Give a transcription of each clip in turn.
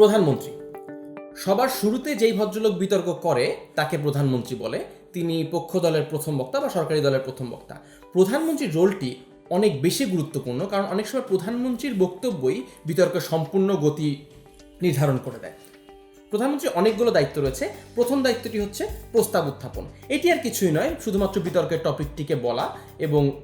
প্রধানমন্ত্রী। সবার শুরুতে যেই ভদ্রলোক বিতর্ক করে, তাকে প্রধানমন্ত্রী বলে। তিনি পক্ষ দলের প্রথম বক্তা বা সরকারি দলের প্রথম বক্তা। প্রধানমন্ত্রীর রোলটি অনেক বেশি গুরুত্বপূর্ণ, কারণ অনেক সময় প্রধানমন্ত্রীর বক্তব্যই বিতর্কের সম্পূর্ণ গতি নির্ধারণ করে দেয়। প্রধানমন্ত্রীর অনেকগুলো দায়িত্ব রয়েছে। প্রথম দায়িত্বটি হচ্ছে প্রস্তাব উত্থাপন। এটি আর কিছুই নয়, শুধুমাত্র বিতর্কের টপিকটিকে বলা এবং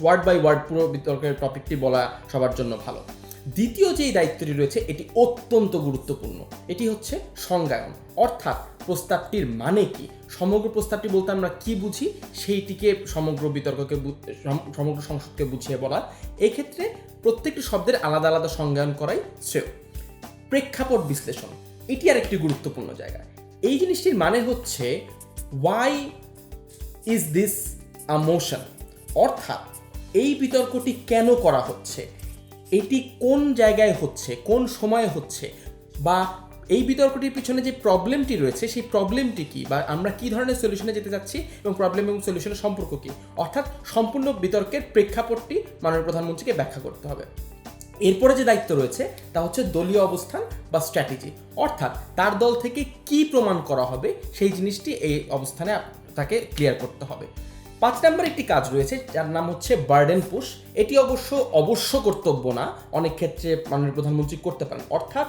ওয়ার্ড বাই ওয়ার্ড পুরো বিতর্কের টপিকটি বলা সবার জন্য ভালো। দ্বিতীয় যেই দায়িত্বটি রয়েছে, এটি অত্যন্ত গুরুত্বপূর্ণ। এটি হচ্ছে সংজ্ঞায়ন। অর্থাৎ প্রস্তাবটির মানে কি? সমগ্র প্রস্তাবটি বলতে আমরা কি বুঝি? সেইটিকে সমগ্র বিতর্ককে সমগ্র সংসদকে বুঝিয়ে বলা। এক্ষেত্রে প্রত্যেকটি শব্দের আলাদা আলাদা সংজ্ঞায়ন করাই শ্রেয়। প্রেক্ষাপট বিশ্লেষণ। এটি আর একটি গুরুত্বপূর্ণ জায়গা। এই জিনিসটির মানে হচ্ছে why is this a motion অর্থাৎ এই বিতর্কটি কেন করা হচ্ছে? এটি কোন জায়গায় হচ্ছে, কোন সময়ে হচ্ছে, বা এই বিতর্কটির পিছনে যে প্রবলেমটি রয়েছে, সেই প্রবলেমটি কি, বা আমরা কি ধরনের সলিউশনে যেতে যাচ্ছি এবং প্রবলেম এবং সলিউশনের সম্পর্ক কি? অর্থাৎ সম্পূর্ণ বিতর্কের প্রেক্ষাপটটি মাননীয় প্রধানমন্ত্রীকে ব্যাখ্যা করতে হবে। এরপরে যে দায়িত্ব রয়েছে, তা হচ্ছে দলীয় অবস্থান বা স্ট্র্যাটেজি অর্থাৎ তার দল থেকে কি প্রমাণ করা হবে, সেই জিনিসটি এই অবস্থানে তাকে ক্লিয়ার করতে হবে। পাঁচ নম্বর একটি কাজ রয়েছে, যার নাম হচ্ছে বার্ডেন পুশ। এটি অবশ্য অবশ্য কর্তব্য না, অনেক ক্ষেত্রে মাননীয় প্রধানমন্ত্রী করতে পারেন। অর্থাৎ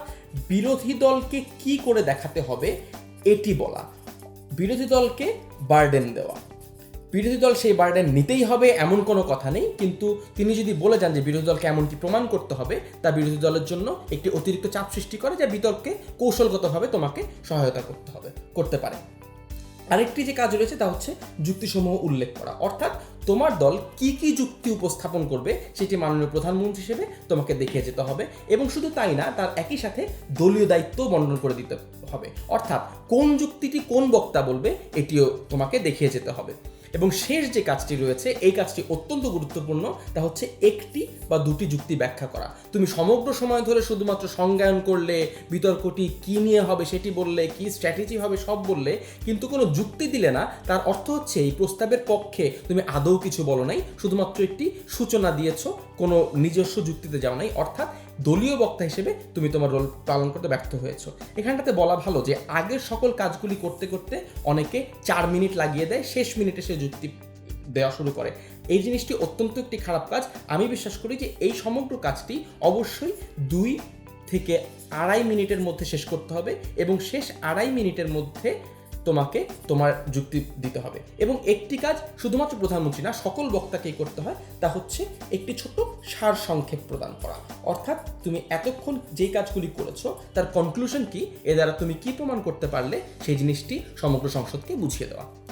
বিরোধী দলকে কি করে দেখাতে হবে, এটি বলা। বিরোধী দলকে বার্ডেন দেওয়া। বিরোধী দল সেই বার্ডেন নিতেই হবে, এমন কোনো কথা নেই। কিন্তু তিনি যদি বলে যান যে বিরোধী দলকে এমনটি প্রমাণ করতে হবে, তা বিরোধী দলের জন্য একটি অতিরিক্ত চাপ সৃষ্টি করে, যা বিতর্কে কৌশলগতভাবে তোমাকে সহায়তা করতে হবে, করতে পারে। আরেকটি যে কাজ রয়েছে তা হচ্ছে যুক্তিসমূহ উল্লেখ করা। অর্থাৎ তোমার দল কি কি যুক্তি উপস্থাপন করবে সেটি মাননীয় প্রধানমন্ত্রী হিসেবে তোমাকে দেখিয়ে যেতে হবে এবং শুধু তাই না, তার একই সাথে দলীয় দায়িত্ব বর্ণন করে দিতে হবে। অর্থাৎ কোন যুক্তিটি কোন বক্তা বলবে এটিও তোমাকে দেখিয়ে যেতে হবে। এবং শেষ যে কাজটি রয়েছে, এই কাজটি অত্যন্ত গুরুত্বপূর্ণ, তা হচ্ছে একটি বা দুটি যুক্তি ব্যাখ্যা করা। তুমি সমগ্র সময় ধরে শুধুমাত্র সংজ্ঞায়ন করলে, বিতর্কটি কি নিয়ে হবে সেটি বললে, কি স্ট্র্যাটেজি হবে সব বললে, কিন্তু কোনো যুক্তি দিলে না, তার অর্থ হচ্ছে এই প্রস্তাবের পক্ষে তুমি আদৌ কিছু বলো নাই, শুধুমাত্র একটি সূচনা দিয়েছ, কোনো নিজস্ব যুক্তিতে যাও নাই, অর্থাৎ দলীয় বক্তা হিসেবে তুমি তোমার রোল পালন করতে ব্যর্থ হয়েছো। এখানটাতে বলা ভালো যে, আগের সকল কাজগুলি করতে করতে অনেকে চার মিনিট লাগিয়ে দেয়, শেষ মিনিটে সে যুক্তি দেওয়া শুরু করে। এই জিনিসটি অত্যন্ত একটি খারাপ কাজ। আমি বিশ্বাস করি যে, এই সমগ্র কাজটি অবশ্যই দুই থেকে আড়াই মিনিটের মধ্যে শেষ করতে হবে এবং শেষ আড়াই মিনিটের মধ্যে তোমাকে তোমার যুক্তি দিতে হবে। এবং একটি কাজ শুধুমাত্র প্রধানমন্ত্রী না, সকল বক্তাকেই করতে হয়, তা হচ্ছে একটি ছোট সার সংক্ষেপ প্রদান করা। অর্থাৎ তুমি এতক্ষণ যে কাজগুলি করেছ, তার কনক্লুশন কি, এ দ্বারা তুমি কি প্রমাণ করতে পারলে, সেই জিনিসটি সমগ্র সংসদকে বুঝিয়ে দেওয়া।